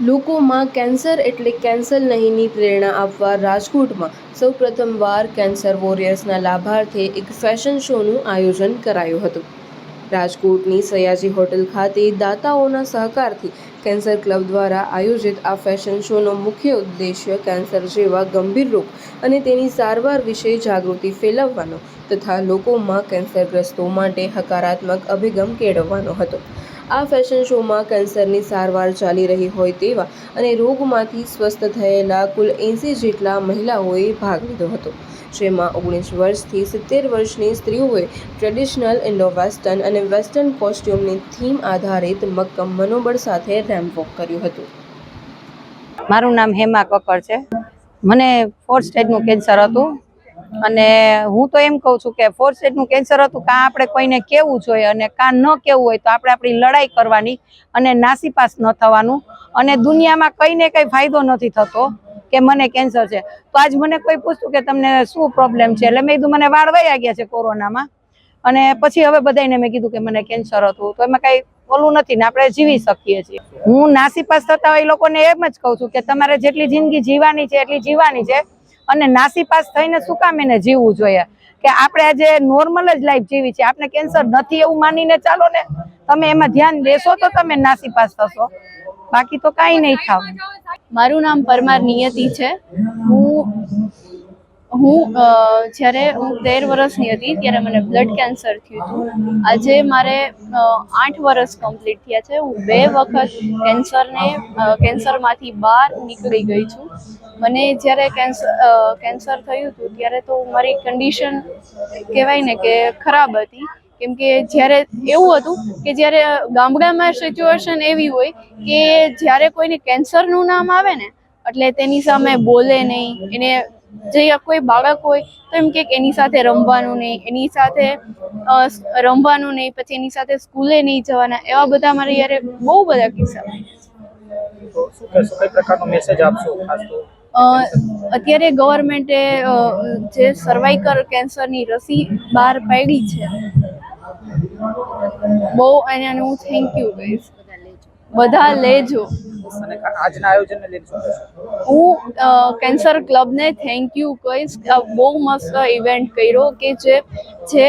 લોકોમાં કેન્સર એટલે કેન્સર નહીંની પ્રેરણા આપવા રાજકોટમાં સૌ પ્રથમવાર કેન્સર વોરિયર્સના લાભાર્થે એક ફેશન શોનું આયોજન કરાયું હતું. રાજકોટની સયાજી હોટલ ખાતે દાતાઓના સહકારથી કેન્સર ક્લબ દ્વારા આયોજિત આ ફેશન શોનો મુખ્ય ઉદ્દેશ્ય કેન્સર જેવા ગંભીર રોગ અને તેની સારવાર વિશે જાગૃતિ ફેલાવવાનો તથા લોકોમાં કેન્સરગ્રસ્તો માટે હકારાત્મક અભિગમ કેળવવાનો હતો. આ ફેશન શોમાં કેન્સરની સારવાર ચાલી રહી હોય તેવા અને રોગમાંથી સ્વસ્થ થયેલા કુલ એંસી જેટલા મહિલાઓએ ભાગ લીધો હતો. જેમાં ઓગણીસ વર્ષથી સિત્તેર વર્ષની સ્ત્રીઓએ ટ્રેડિશનલ ઇન્ડો વેસ્ટર્ન અને વેસ્ટર્ન કોસ્ટ્યુમની થીમ આધારિત મક્કમ મનોબળ સાથે રેમ્પ વોક કર્યું હતું. મારું નામ હેમા કક્કર છે. મને ફોર્થ સ્ટેજનું કેન્સર હતું. અને હું તો એમ કહું છું કે ફોર સ્ટેજનું કેન્સર હતું, કાં આપણે કોઈને કહેવું જોઈએ અને કાં ન કહેવું હોય તો આપણે આપણી લડાઈ કરવાની અને નાસીપાસ ન થવાનું. અને દુનિયામાં કંઈ ને કંઈ ફાયદો નથી થતો કે મને કેન્સર છે. તો આજ મને કોઈ પૂછતું કે તમને શું પ્રોબ્લેમ છે? એટલે મેં કીધું, મને વાળ વયા ગયા છે કોરોનામાં. અને પછી હવે બધાને મેં કીધું કે મને કેન્સર હતું. તો એમાં કઈ ઓલું નથી ને આપણે જીવી શકીએ છીએ. હું નાસીપાસ થતા હોય એ લોકોને એમ જ કહું છું કે તમારે જેટલી જિંદગી જીવાની છે, એટલી જીવાની છે. અને નાસીપાસ થઈને શું કામ એને જીવવું જોઈએ? કે આપણે આજે નોર્મલ જ લાઈફ જીવી છે. આપણે કેન્સર નથી એવું માનીને ચાલો ને. તમે એમાં ધ્યાન દેશો તો તમે નાસીપાસ થશો. બાકી તો કાંઈ નહીં થાવ. મારું નામ પરમાર નિયતિ છે. હું હું જ્યારે હું તેર વર્ષની હતી ત્યારે મને બ્લડ કેન્સર થયું હતું. આજે મારે આઠ વર્ષ કમ્પ્લીટ થયા છે. હું બે વખત કેન્સરને કેન્સરમાંથી બહાર નીકળી ગઈ છું. મને જ્યારે કેન્સર થયું હતું, ત્યારે તો મારી કન્ડિશન કહેવાય ને કે ખરાબ હતી. કેમ કે જ્યારે એવું હતું કે જ્યારે ગામડામાં સિચ્યુએશન એવી હોય કે જ્યારે કોઈને કેન્સરનું નામ આવે ને, એટલે તેની સામે બોલે નહીં. એને જે કોઈ બાળક હોય તો એમ કે એની સાથે રમવાનું નહીં, એની સાથે રમવાનું નહીં, પછી એની સાથે સ્કૂલે નહીં જવાના, એવા બધા મારે યારે બહુ બધા કિસ્સા. શું કઈ પ્રકારનો મેસેજ આપશો ખાસ તો? અત્યારે ગવર્મેન્ટે જે સર્વાઈકલ કેન્સરની રસી બહાર પાડી છે. બહુ અને હું થેન્ક યુ કહીશ. બધા લેજો. આજના આયોજનને લઈને હું કેન્સર ક્લબને થેન્ક યુ કહીશ. બહુ મસ્ત ઇવેન્ટ કર્યો કે જે જે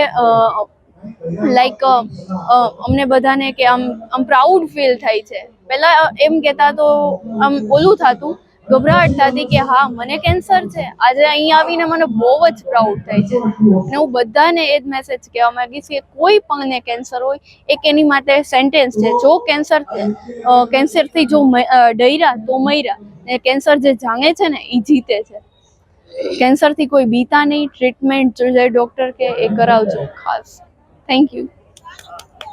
લાઈક અમને બધાને કે આમ આમ પ્રાઉડ ફીલ થાય છે. પહેલાં એમ કહેતા તો આમ ઓલું થતું ગભરાટ થતી કે હા, મને કેન્સર છે. આજે અહીંયા આવીને મને બહુ જ પ્રાઉડ થાય છે. અને હું બધાને એ જ મેસેજ કહેવા માંગીશ કે કોઈ પણને કેન્સર હોય, એક એની માટે સેન્ટેન્સ છે. જો કેન્સર કેન્સરથી જો ડૈરા તો મર્યા. ને કેન્સર જે જાણે છે ને, એ જીતે છે. કેન્સરથી કોઈ બીતા નહીં. ટ્રીટમેન્ટ જે ડૉક્ટર કે, એ કરાવજો ખાસ. Thank you